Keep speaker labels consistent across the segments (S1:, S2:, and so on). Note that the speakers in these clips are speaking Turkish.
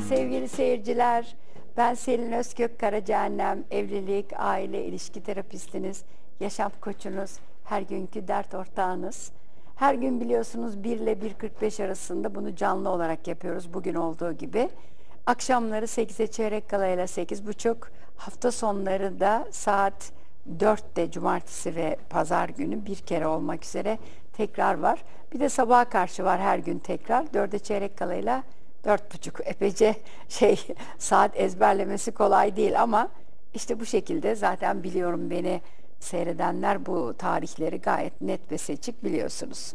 S1: sevgili seyirciler. Ben Selin Özkök Karacaannem, evlilik, aile, ilişki terapistiniz, yaşam koçunuz, her günkü dert ortağınız. Her gün biliyorsunuz 1 ile 1.45 arasında bunu canlı olarak yapıyoruz bugün olduğu gibi. Akşamları 8'e çeyrek kala ile 8.30, hafta sonları da saat 4'te cumartesi ve pazar günü bir kere olmak üzere tekrar var. Bir de sabaha karşı var her gün tekrar. 4'e çeyrek kalayla dört buçuk epeyce şey saat ezberlemesi kolay değil ama işte bu şekilde zaten biliyorum beni seyredenler bu tarihleri gayet net ve seçik biliyorsunuz.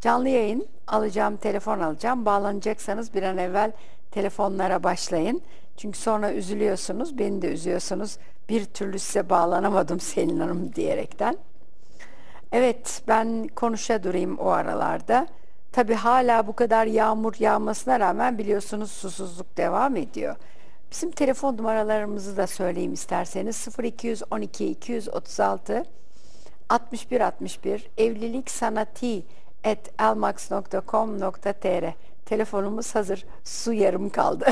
S1: Canlı yayın alacağım, telefon alacağım. Bağlanacaksanız bir an evvel telefonlara başlayın. Çünkü sonra üzülüyorsunuz, beni de üzüyorsunuz. Bir türlü size bağlanamadım Selin Hanım diyerekten. Evet, ben konuşa durayım o aralarda. Tabi hala bu kadar yağmur yağmasına rağmen biliyorsunuz susuzluk devam ediyor. Bizim telefon numaralarımızı da söyleyeyim isterseniz 0212 236 61 61 evlilik sanati at elmax.com.tr Telefonumuz hazır. Su yarım kaldı.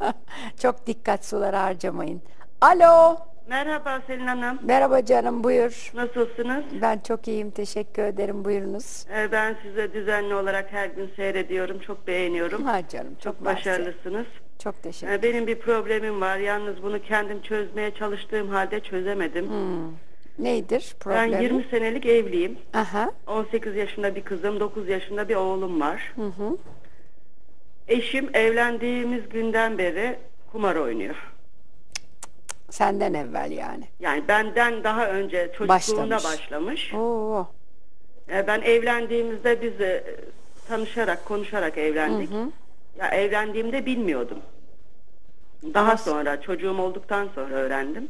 S1: Çok dikkat sulara harcamayın. Alo.
S2: Merhaba Selin Hanım.
S1: Merhaba canım buyur.
S2: Nasılsınız?
S1: Ben çok iyiyim. Teşekkür ederim. Buyurunuz.
S2: Ee, ben size düzenli olarak her gün seyrediyorum. Çok beğeniyorum.
S1: Ha canım çok,
S2: Çok
S1: mersi.
S2: başarılısınız.
S1: Çok teşekkür
S2: Ee, benim bir problemim var. Yalnız bunu kendim çözmeye çalıştığım halde çözemedim.
S1: Nedir
S2: Ben
S1: problemi?
S2: 20 senelik evliyim.
S1: Aha.
S2: 18 yaşında bir kızım, 9 yaşında bir oğlum var. Eşim evlendiğimiz günden beri kumar oynuyor.
S1: Senden evvel yani.
S2: Yani benden daha önce çocukluğunda
S1: Başlamış.
S2: başlamış.
S1: Oo.
S2: Ee, Ben evlendiğimizde biz e, tanışarak, konuşarak evlendik. Ya evlendiğimde bilmiyordum. Daha
S1: Ama-
S2: sonra çocuğum olduktan sonra öğrendim.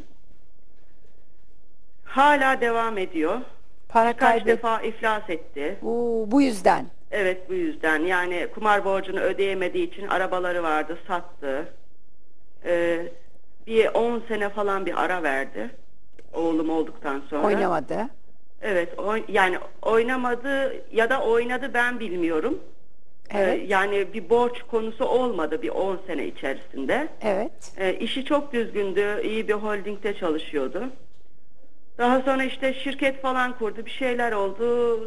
S2: Hala devam ediyor.
S1: Para
S2: Kaç
S1: kaybet.
S2: defa iflas etti.
S1: Oo, bu yüzden.
S2: Evet bu yüzden. Yani kumar borcunu ödeyemediği için arabaları vardı, sattı. Ee, bir 10 sene falan bir ara verdi. Oğlum olduktan sonra.
S1: Oynamadı.
S2: Evet, oy- yani oynamadı ya da oynadı ben bilmiyorum. Ee,
S1: Evet.
S2: yani bir borç konusu olmadı bir 10 sene içerisinde.
S1: Evet.
S2: Ee, işi çok düzgündü, iyi bir holdingde çalışıyordu. Daha sonra işte şirket falan kurdu, bir şeyler oldu,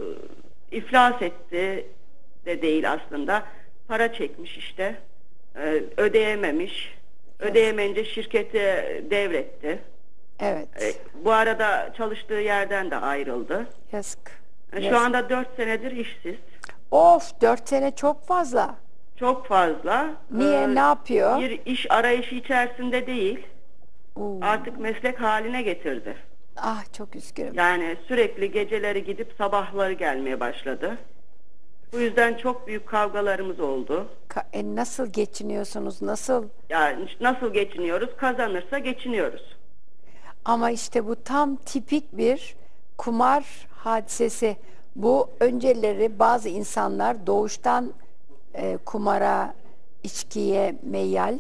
S2: iflas etti de değil aslında. Para çekmiş işte, Ee, ödeyememiş. Ödeyemeyince şirketi devretti.
S1: Evet.
S2: Ee, bu arada çalıştığı yerden de ayrıldı.
S1: Yazık.
S2: Şu
S1: Yazık.
S2: anda 4 senedir işsiz.
S1: Of dört sene çok fazla.
S2: Çok fazla.
S1: Niye?
S2: Ee,
S1: ne yapıyor?
S2: Bir iş arayışı içerisinde değil.
S1: Oo.
S2: Artık meslek haline getirdi.
S1: Ah çok üzgünüm.
S2: Yani sürekli geceleri gidip sabahları gelmeye başladı. Bu yüzden çok büyük kavgalarımız oldu.
S1: Ka- e, nasıl geçiniyorsunuz? Nasıl?
S2: Yani nasıl geçiniyoruz? Kazanırsa geçiniyoruz.
S1: Ama işte bu tam tipik bir kumar hadisesi. Bu önceleri bazı insanlar doğuştan e, kumara, içkiye meyyal.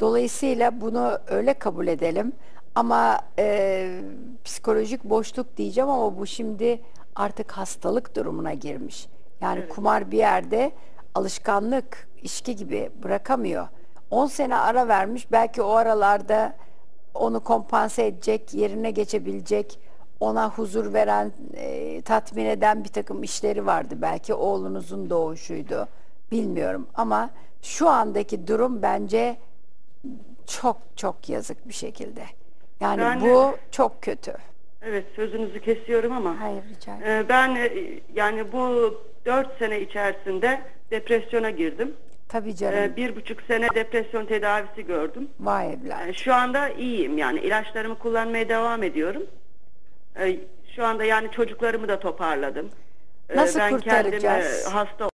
S1: Dolayısıyla bunu öyle kabul edelim. Ama e, psikolojik boşluk diyeceğim ama bu şimdi artık hastalık durumuna girmiş. Yani kumar bir yerde alışkanlık, içki gibi bırakamıyor. 10 sene ara vermiş. Belki o aralarda onu kompanse edecek, yerine geçebilecek, ona huzur veren, e, tatmin eden bir takım işleri vardı. Belki oğlunuzun doğuşuydu. Bilmiyorum ama şu andaki durum bence çok çok yazık bir şekilde. Yani
S2: Ben-
S1: bu çok kötü.
S2: Evet sözünüzü kesiyorum ama.
S1: Hayır rica ederim.
S2: Ee, Ben e, yani bu 4 sene içerisinde depresyona girdim.
S1: Tabii canım.
S2: Ee, Bir buçuk sene depresyon tedavisi gördüm.
S1: Vay evlat.
S2: Yani şu anda iyiyim yani ilaçlarımı kullanmaya devam ediyorum. Ee, Şu anda yani çocuklarımı da toparladım. Ee,
S1: Nasıl
S2: ben
S1: kurtaracağız?
S2: kendimi hasta